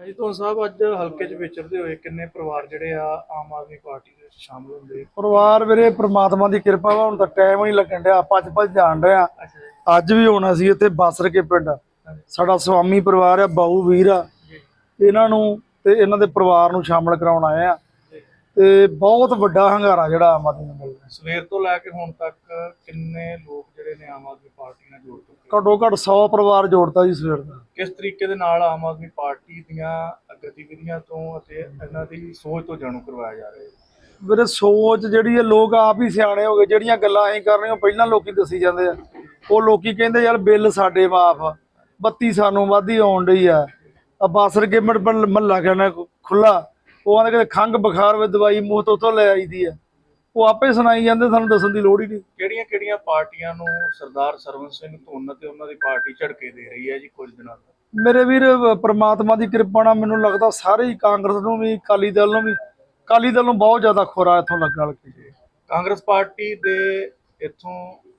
ਜੀ ਤੋਂ ਸਾਹਿਬ ਅੱਜ ਹਲਕੇ 'ਚ ਵਿਚਰਦੇ ਹੋਏ ਕਿੰਨੇ ਪਰਿਵਾਰ ਜਿਹੜੇ ਆ ਆਮ ਆਦਮੀ ਪਾਰਟੀ ਦੇ ਸ਼ਾਮਲ ਹੁੰਦੇ? ਪਰਿਵਾਰ ਵੀਰੇ ਪ੍ਰਮਾਤਮਾ ਦੀ ਕਿਰਪਾ ਵਾ ਹੁਣ ਤਾਂ ਟਾਈਮ ਹੀ ਲੱਗਣ ਡਿਆ ਆਪਾਂ ਅੱਜ ਭੱਜ ਜਾਣ ਰਹੇ ਆ। ਅੱਜ ਵੀ ਹੋਣਾ ਸੀ ਇੱਥੇ ਬਾਸਰ ਕੇ ਪਿੰਡ ਸਾਡਾ ਸਵਾਮੀ ਪਰਿਵਾਰ ਆ ਬਾਹੂ ਵੀਰ ਆ। ਇਹਨਾਂ ਨੂੰ ਤੇ ਇਹਨਾਂ ਦੇ ਪਰਿਵਾਰ ਨੂੰ ਸ਼ਾਮਲ ਕਰਾਉਣ ਆਏ ਆ। ਤੇ ਬਹੁਤ ਵੱਡਾ ਹੰਗਾਰਾ ਜਿਹੜਾ ਆਮ ਆਦਮੀ ਨੂੰ ਮਿਲ ਰਿਹਾ। ਸਵੇਰ ਤੋਂ ਲੈ ਕੇ ਹੁਣ ਤੱਕ ਕਿੰਨੇ ਲੋਕ ਜਿਹੜੇ ਨੇ ਆਮ ਆਦਮੀ ਪਾਰਟੀ ਨਾਲ ਜੁੜ ਚੁੱਕੇ ਘੱਟੋ ਘੱਟ 100 ਪਰਿਵਾਰ ਜੋੜਤਾ ਜੀ ਸਵੇਰ ਦਾ। ਕਿਸ ਤਰੀਕੇ ਦੇ ਨਾਲ ਆਮ ਆਦਮੀ ਪਾਰਟੀ ਦੀਆਂ ਗਤੀਵਿਧੀਆਂ ਤੋਂ ਅਤੇ ਇਹਨਾਂ ਦੀ ਸੋਚ ਤੋਂ ਜਾਣੂ ਕਰਵਾਇਆ ਜਾ ਰਿਹਾ ਹੈ? ਵੀਰੇ ਸੋਚ ਜਿਹੜੀ ਹੈ ਲੋਕ ਆਪ ਹੀ ਸਿਆਣੇ ਹੋ ਗਏ ਜਿਹੜੀਆਂ ਗੱਲਾਂ ਅਸੀਂ ਕਰ ਰਹੇ ਹਾਂ ਪਹਿਲਾਂ ਲੋਕੀ ਦੱਸੀ ਜਾਂਦੇ ਆ। ਉਹ ਲੋਕੀ ਕਹਿੰਦੇ ਯਾਰ ਬਿੱਲ ਸਾਡੇ ਮਾਫ ਬੱਤੀ ਸਾਨੂੰ ਵਾਧੀ ਆਉਣ ਡਈ ਆ। ਆ ਬਾਸਰ ਕੇ ਮਹੱਲਾ ਕਹਿੰਦਾ ਖੁੱਲਾ ਉਹ ਆਂਦੇ ਕਿ ਖੰਗ ਬੁਖਾਰ ਵਿੱਚ ਦਵਾਈ ਮੂੰਹ ਤੋਂ ਤੋਂ ਲੈ ਆਈਦੀ ਆ। ਉਹ ਆਪੇ ਸੁਣਾਈ ਜਾਂਦੇ ਸਾਨੂੰ ਦੱਸਣ ਦੀ ਲੋੜ ਹੀ ਨਹੀਂ। ਕਿਹੜੀਆਂ ਕਿਹੜੀਆਂ ਪਾਰਟੀਆਂ ਨੂੰ ਸਰਦਾਰ ਸਰਵਨ ਸਿੰਘ ਧੁੰਨ ਤੇ ਉਹਨਾਂ ਦੀ ਪਾਰਟੀ ਝੜਕੇ ਦੇ ਰਹੀ ਹੈ ਜੀ ਕੁਝ ਦਿਨਾਂ ਤੋਂ? ਮੇਰੇ ਵੀਰ ਪ੍ਰਮਾਤਮਾ ਦੀ ਕਿਰਪਾ ਨਾਲ ਮੈਨੂੰ ਲੱਗਦਾ ਸਾਰੇ ਹੀ ਕਾਂਗਰਸ ਨੂੰ ਵੀ ਅਕਾਲੀ ਦਲ ਨੂੰ ਵੀ ਅਕਾਲੀ ਦਲ ਨੂੰ ਬਹੁਤ ਜ਼ਿਆਦਾ ਖੋਰਾ ਇੱਥੋਂ ਲੱਗਾ ਲੱਗੇ ਕਾਂਗਰਸ ਪਾਰਟੀ ਦੇ ਇੱਥੋਂ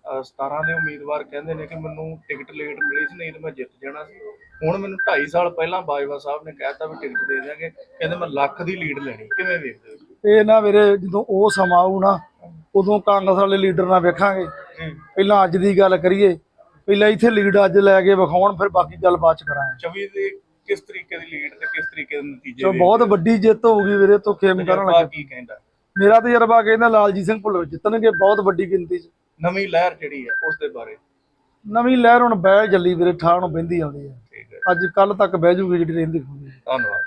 17 ਦੇ ਉਮੀਦਵਾਰ ਕਹਿੰਦੇ ਨੇ ਕਿ ਮੈਨੂੰ ਟਿਕਟ ਲੇਟ ਮਿਲੀ ਸੀ ਨਹੀਂ ਤਾਂ ਮੈਂ ਜਿੱਤ ਜਾਣਾ ਸੀ। ਹੁਣ ਮੈਨੂੰ 2.5 ਸਾਲ ਪਹਿਲਾਂ ਬਾਜਵਾ ਸਾਹਿਬ ਨੇ ਕਹਿਤਾ ਵੀ ਟਿਕਟ ਦੇ ਦਿਆਂਗੇ। ਕਹਿੰਦੇ ਮੈਂ ਲੱਖ ਦੀ ਲੀਡ ਲੈਣੀ। ਕਿਵੇਂ ਵੇਖਦੇ ਹੋ ਇਹ ਨਾ ਵੀਰੇ ਜਦੋਂ ਉਹ ਸਮਾਂ ਨਾ ਉਦੋਂ ਕਾਂਗਰਸ ਵਾਲੇ ਲੀਡਰ ਨਾਲ ਵੇਖਾਂਗੇ। ਪਹਿਲਾਂ ਅੱਜ ਦੀ ਗੱਲ ਕਰੀਏ ਪਹਿਲਾਂ ਇੱਥੇ ਲੀਡ ਅੱਜ ਲੈ ਕੇ ਵਿਖਾਉਣ ਫਿਰ ਬਾਕੀ ਗੱਲ ਬਾਅਦ ਚ ਕਰਾਂਗੇ। 24 ਦੇ ਕਿਸ ਤਰੀਕੇ ਦੀ ਲੀਡ ਤੇ ਕਿਸ ਤਰੀਕੇ ਦੇ ਨਤੀਜੇ ਬਹੁਤ ਵੱਡੀ ਜਿੱਤ ਹੋਊਗੀ ਵੀਰੇ ਤੋਂ ਖੇਮ ਕਰਨ ਲੱਗੇ। ਕੀ ਕਹਿੰਦਾ? ਮੇਰਾ ਤਜਰਬਾ ਕਹਿੰਦਾ ਲਾਲਜੀਤ ਸਿੰਘ ਭੁੱਲਰ ਜਿੱਤਣਗੇ ਬਹੁਤ ਵੱਡੀ ਗਿਣਤੀ 'ਚ। ਨਵੀਂ ਲਹਿਰ ਜਿਹੜੀ ਹੈ ਉਸ ਦੇ ਬਾਰੇ। ਨਵੀਂ ਲਹਿਰ ਹੁਣ ਬਹਿ ਜੱਲੀ ਵੀਰੇ ਠਾਹ ਨੂੰ ਬਹਿੰਦੀ ਆਉਂਦੀ ਹੈ। ਠੀਕ ਹੈ। ਅੱਜ ਕੱਲ ਤੱਕ ਬਹਿ ਜੂਗੀ ਜਿਹੜੀ ਰਹਿੰਦੀ ਹੁੰਦੀ ਹੈ। ਧੰਨਵਾਦ।